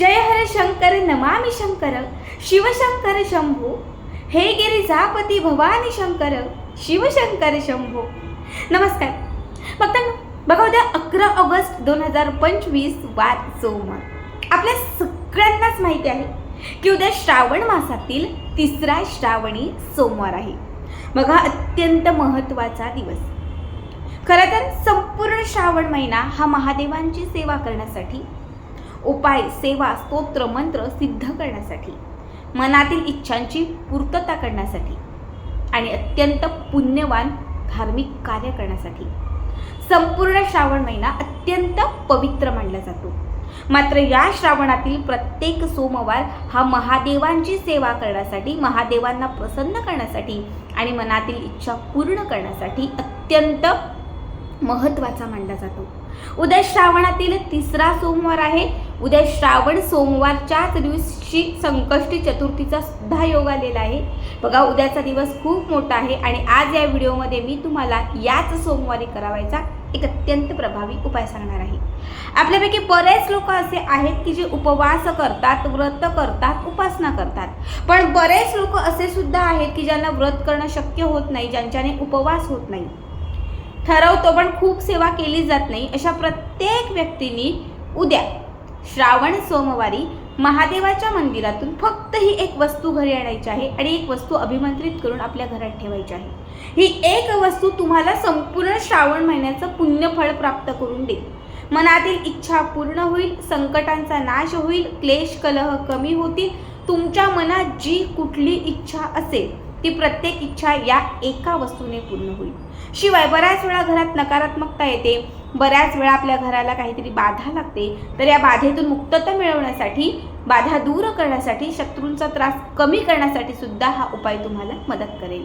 जय हर शंकर नमामि शंकर शिवशंकर शंभो। हे गिरिजापती भवानी शंकर शिवशंकर शंभो। नमस्कार। फक्त बघा उद्या अकरा ऑगस्ट दोन हजार पंचवीस वार सोमवार. आपल्या सगळ्यांनाच माहिती आहे की उद्या श्रावण मासातील तिसरा श्रावणी सोमवार आहे. बघा अत्यंत महत्त्वाचा दिवस. खरं तर संपूर्ण श्रावण महिना हा महादेवांची सेवा करण्यासाठी उपाय सेवा स्तोत्र मंत्र सिद्ध करण्यासाठी मनातील इच्छांची पूर्तता करण्यासाठी आणि अत्यंत पुण्यवान धार्मिक कार्य करण्यासाठी. संपूर्ण श्रावण महिना अत्यंत पवित्र मानला जातो. मात्र या श्रावणातील प्रत्येक सोमवार हा महादेवांची सेवा करण्यासाठी महादेवांना प्रसन्न करण्यासाठी आणि मनातील इच्छा पूर्ण करण्यासाठी अत्यंत महत्त्वाचा मानला जातो. उद्या श्रावणातील तिसरा सोमवार आहे. उद्या श्रावण सोमवारच्याच दिवशी संकष्टी चतुर्थीचा सुद्धा योग आलेला आहे. बघा उद्याचा दिवस खूप मोठा आहे आणि आज या व्हिडिओमध्ये मी तुम्हाला याच सोमवारी करावायचा एक अत्यंत प्रभावी उपाय सांगणार आहे. आपल्यापैकी बरेच लोक असे आहेत की जे उपवास करतात व्रत करतात उपासना करतात. पण बरेच लोक असे सुद्धा आहेत की ज्यांना व्रत करणं शक्य होत नाही ज्यांच्याने उपवास होत नाही. ठरवतो पण खूप सेवा केली जात नाही. अशा प्रत्येक व्यक्तींनी उद्या श्रावण सोमवारी महादेवाच्या मंदिरातून फक्त ही एक वस्तू घरी आणायची आहे आणि एक वस्तू अभिमंत्रित करून आपल्या घरात ठेवायची आहे. ही एक वस्तू तुम्हाला संपूर्ण श्रावण महिन्याचं पुण्यफळ प्राप्त करून देईल. मनातील इच्छा पूर्ण होईल संकटांचा नाश होईल क्लेश कलह कमी होतील तुमच्या मनात जी कुठली इच्छा असेल ती प्रत्येक इच्छा या एका वस्तूने पूर्ण होईल. शिवाय बऱ्याच वेळा घरात नकारात्मकता येते. बऱ्याच वेळा आपल्या घराला काहीतरी बाधा लागते. तर या बाधेतून मुक्तता मिळवण्यासाठी बाधा दूर करण्यासाठी शत्रूंचा त्रास कमी करण्यासाठी सुद्धा हा उपाय तुम्हाला मदत करेल.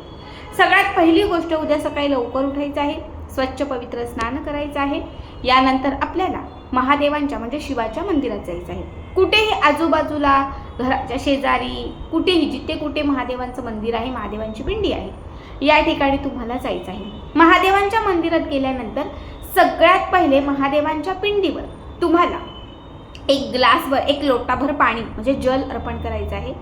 सगळ्यात पहिली गोष्ट उद्या सकाळी लवकर उठायचं आहे. स्वच्छ पवित्र स्नान करायचं आहे. यानंतर आपल्याला महादेवांच्या म्हणजे शिवाच्या मंदिरात जायचं आहे. कुठेही आजूबाजूला घराच्या शेजारी कुठेही जिथे कुठे महादेवांचं मंदिर आहे महादेवांची पिंडी आहे या ठिकाणी तुम्हाला जायचं आहे. महादेवांच्या मंदिरात गेल्यानंतर सगळ्यात पहिले महादेवांच्या पिंडीवर तुम्हाला एक ग्लासभर एक लोटाभर पाणी म्हणजे जल अर्पण करायचं आहे.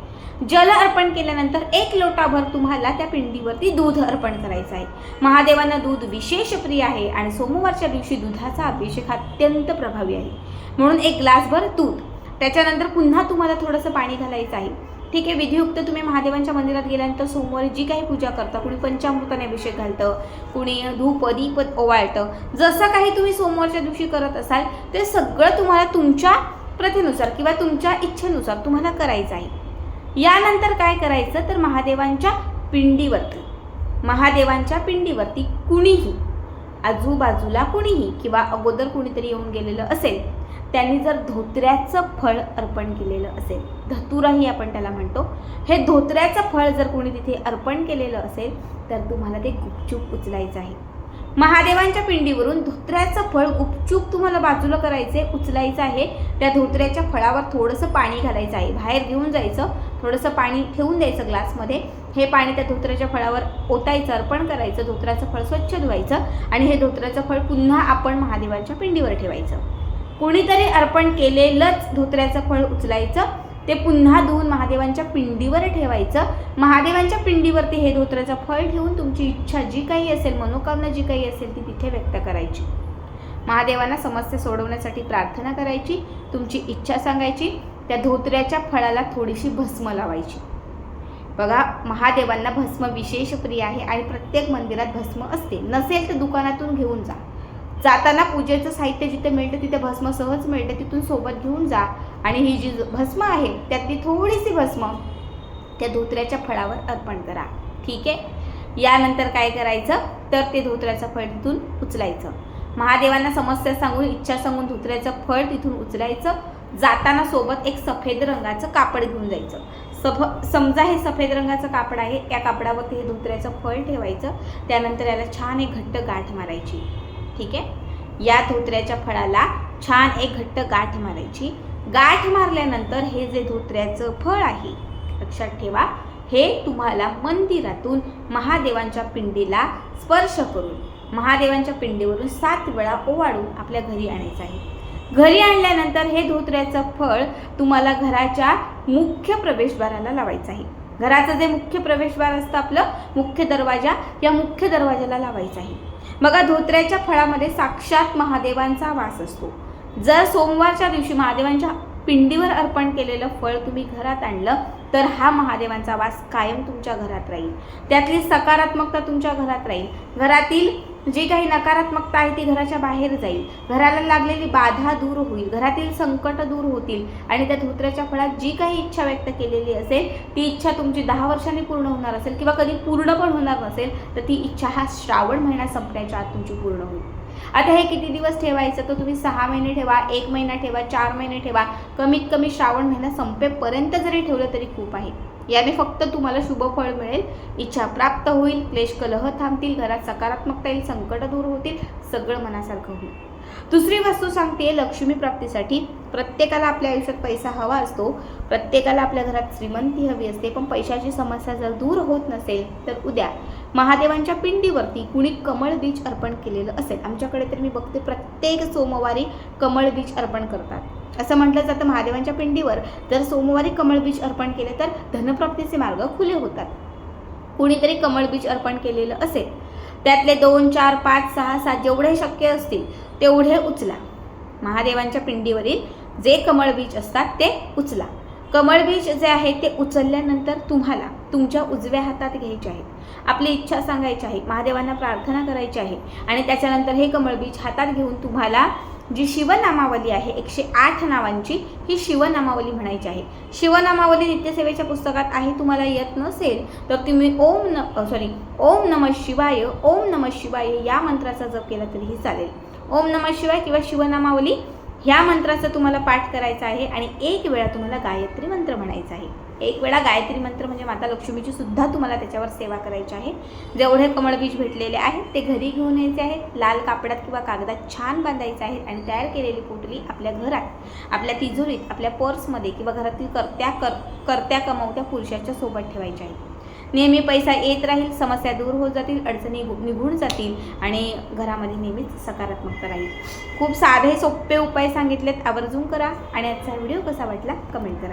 जल अर्पण केल्यानंतर एक लोटाभर तुम्हाला त्या पिंडीवरती दूध अर्पण करायचं आहे. महादेवांना दूध विशेष प्रिय आहे आणि सोमवारच्या दिवशी दुधाचा अभिषेक अत्यंत प्रभावी आहे. म्हणून एक ग्लासभर दूध त्याच्यानंतर पुन्हा तुम्हाला थोडंसं पाणी घालायचं आहे. ठीक आहे विधियुक्त तुम्ही महादेवांच्या मंदिरात गेल्यानंतर सोमवारी जी काही पूजा करता कुणी पंचामृताने अभिषेक घालतं कुणी धूप दीप ओवाळतं जसं काही तुम्ही सोमवारच्या दिवशी करत असाल ते सगळं तुम्हाला तुमच्या प्रथेनुसार किंवा तुमच्या इच्छेनुसार तुम्हाला करायचं आहे. यानंतर काय करायचं तर महादेवांच्या पिंडीवरती महादेवांच्या पिंडीवरती कुणीही आजूबाजूला कुणीही किंवा अगोदर कुणीतरी येऊन गेलेलं असेल त्यांनी जर धोत्र्याचं फळ अर्पण केलेलं असेल धतुराही आपण त्याला म्हणतो हे धोत्र्याचं फळ जर कोणी तिथे अर्पण केलेलं असेल तर तुम्हाला ते गुपचूप उचलायचं आहे. महादेवांच्या पिंडीवरून धोत्र्याचं फळ गुपचूप तुम्हाला बाजूला करायचे उचलायचं आहे. त्या धोत्र्याच्या फळावर थोडंसं पाणी घालायचं आहे. बाहेर घेऊन जायचं थोडंसं पाणी ठेवून द्यायचं ग्लासमध्ये. हे पाणी त्या धोत्र्याच्या फळावर ओतायचं अर्पण करायचं धोत्र्याचं फळ स्वच्छ धुवायचं आणि हे धोत्र्याचं फळ पुन्हा आपण महादेवांच्या पिंडीवर ठेवायचं. कोणीतरी अर्पण केलेलंच धोत्र्याचं फळ उचलायचं ते पुन्हा धुवून महादेवांच्या पिंडीवर ठेवायचं. महादेवांच्या पिंडीवरती हे धोत्र्याचं फळ ठेवून तुमची इच्छा जी काही असेल मनोकामना जी काही असेल ती तिथे व्यक्त करायची. महादेवांना समस्या सोडवण्यासाठी प्रार्थना करायची तुमची इच्छा सांगायची त्या धोत्र्याच्या फळाला थोडीशी भस्म लावायची. बघा महादेवांना भस्म विशेष प्रिय आहे आणि प्रत्येक मंदिरात भस्म असते. नसेल तर दुकानातून घेऊन जा. जाताना पूजेचं साहित्य जिथे मिळतं तिथे भस्म सहज मिळते. तिथून सोबत घेऊन जा. आणि ही जी भस्म आहे त्यातली थोडीशी भस्म त्या धोत्र्याच्या फळावर अर्पण करा. ठीक आहे? यानंतर काय करायचं? तर ते धोत्र्याचं फळ तिथून उचलायचं. महादेवांना समस्या सांगून इच्छा सांगून धोत्र्याचं फळ तिथून उचलायचं. जाताना सोबत एक सफेद रंगाचं कापड घेऊन जायचं. सफ समजा हे सफेद रंगाचं कापड आहे या कापडावरती हे धोत्र्याचं फळ ठेवायचं. त्यानंतर याला छान एक घट्ट गाठ मारायची. ठीक आहे? या धोत्र्याच्या फळाला छान एक घट्ट गाठ मारायची. गाठ मारल्यानंतर हे जे धोत्र्याचं फळ आहे लक्षात ठेवा हे तुम्हाला मंदिरातून महादेवांच्या पिंडीला स्पर्श करून महादेवांच्या पिंडीवरून सात वेळा ओवाळून आपल्या घरी आणायचं आहे. घरी आणल्यानंतर हे धोत्र्याचं फळ तुम्हाला घराच्या मुख्य प्रवेशद्वाराला लावायचं आहे. घराचं जे मुख्य प्रवेशद्वार असतं आपलं मुख्य दरवाजा या मुख्य दरवाजाला लावायचं आहे. बघा धोत्र्याच्या फळामध्ये साक्षात महादेवांचा वास असतो. जर सोमवारच्या दिवशी महादेवांच्या पिंडीवर अर्पण केलेलं फळ तुम्ही घरात आणलं तर हा महादेवांचा वास कायम तुमच्या घरात राहील. त्यातली सकारात्मकता तुमच्या घरात राहील. घरातील जी काही नकारात्मकता आहे ती घराच्या बाहेर जाईल. घराला लागलेली बाधा दूर होईल. घरातील संकट दूर होतील. आणि त्या धोत्र्याच्या फळात जी काही इच्छा व्यक्त केलेली असेल ती इच्छा तुमची दहा वर्षांनी पूर्ण होणार असेल किंवा कधी पूर्ण पण होणार नसेल तर ती इच्छा हा श्रावण महिना संपण्याच्या आत तुमची पूर्ण होईल. आता हे किती दिवस ठेवायचं? तर तुम्ही सहा महिने ठेवा एक महिना ठेवा चार महिने ठेवा. कमीत कमी श्रावण महिना संपेपर्यंत जरी ठेवलं तरी खूप आहे. याने फक्त तुम्हाला शुभ फळ मिळेल. इच्छा प्राप्त होईल. क्लेश कलह थांबतील. घरात सकारात्मकता येईल संकट दूर होतील. सगळं मनासारखं होईल. दुसरी वस्तू सांगते लक्ष्मी प्राप्तीसाठी. प्रत्येकाला आपल्या आयुष्यात पैसा हवा असतो. प्रत्येकाला आपल्या घरात श्रीमंती हवी असते. पण पैशाची समस्या जर दूर होत नसेल तर उद्या महादेवांच्या पिंडीवरती कुणी कमळ बीज अर्पण केलेलं असेल आमच्याकडे तर मी बघते प्रत्येक सोमवारी कमळ बीज अर्पण करतात. असं म्हटलं जातं महादेवांच्या पिंडीवर. जर सोमवारी कमळ बीज अर्पण केले तर धनप्राप्तीचे मार्ग खुले होतात. कुणीतरी कमळ बीज अर्पण केलेलं असेल त्यातले दोन चार पाच सहा सात जेवढे शक्य असतील तेवढे उचला. महादेवांच्या पिंडीवरील जे कमळ बीज असतात ते उचला. कमळ बीज जे आहे ते उचलल्यानंतर तुम्हाला तुमच्या उजव्या हातात घ्यायचे आहेत. आपली इच्छा सांगायची आहे. महादेवांना प्रार्थना करायची आहे. आणि त्याच्यानंतर हे कमळ बीज हातात घेऊन तुम्हाला जी शिवनामावली आहे एकशे आठ नावांची ही शिवनामावली म्हणायची आहे. शिवनामावली नित्यसेवेच्या पुस्तकात आहे तुम्हाला येत नसेल तर तुम्ही ओम न सॉरी ओम नम शिवाय ओम नम शिवाय या मंत्राचा जप केला तरीही चालेल. ओम नम शिवाय किंवा शिवनामावली ह्या मंत्राचा तुम्हाला पाठ करायचा आहे आणि एक वेळा तुम्हाला गायत्री मंत्र म्हणायचा आहे. एक वेळा गायत्री मंत्र म्हणजे माता लक्ष्मीची सुद्धा तुम्हाला त्याच्यावर सेवा करायची आहे. जेवढे कमळ बीज भेटलेले आहेत ते घरी घेऊन यायचे आहेत लाल कापडात किंवा कागदात छान बांधायचे आहेत आणि तयार केलेली पोटली आपल्या घरात आपल्या तिजोरीत आपल्या पर्समध्ये किंवा घरातील करत्या कर करत्या कमावत्या पुरुषाच्या सोबत ठेवायच्या आहेत नेहमी पैसा येत राहील समस्या दूर होत जातील अडचणी निघून जातील आणि घरामध्ये नेहमीच सकारात्मकता राहील. खूप साधे सोपे उपाय सांगितलेत आवर्जून करा आणि आजचा व्हिडिओ कसा वाटला कमेंट करा.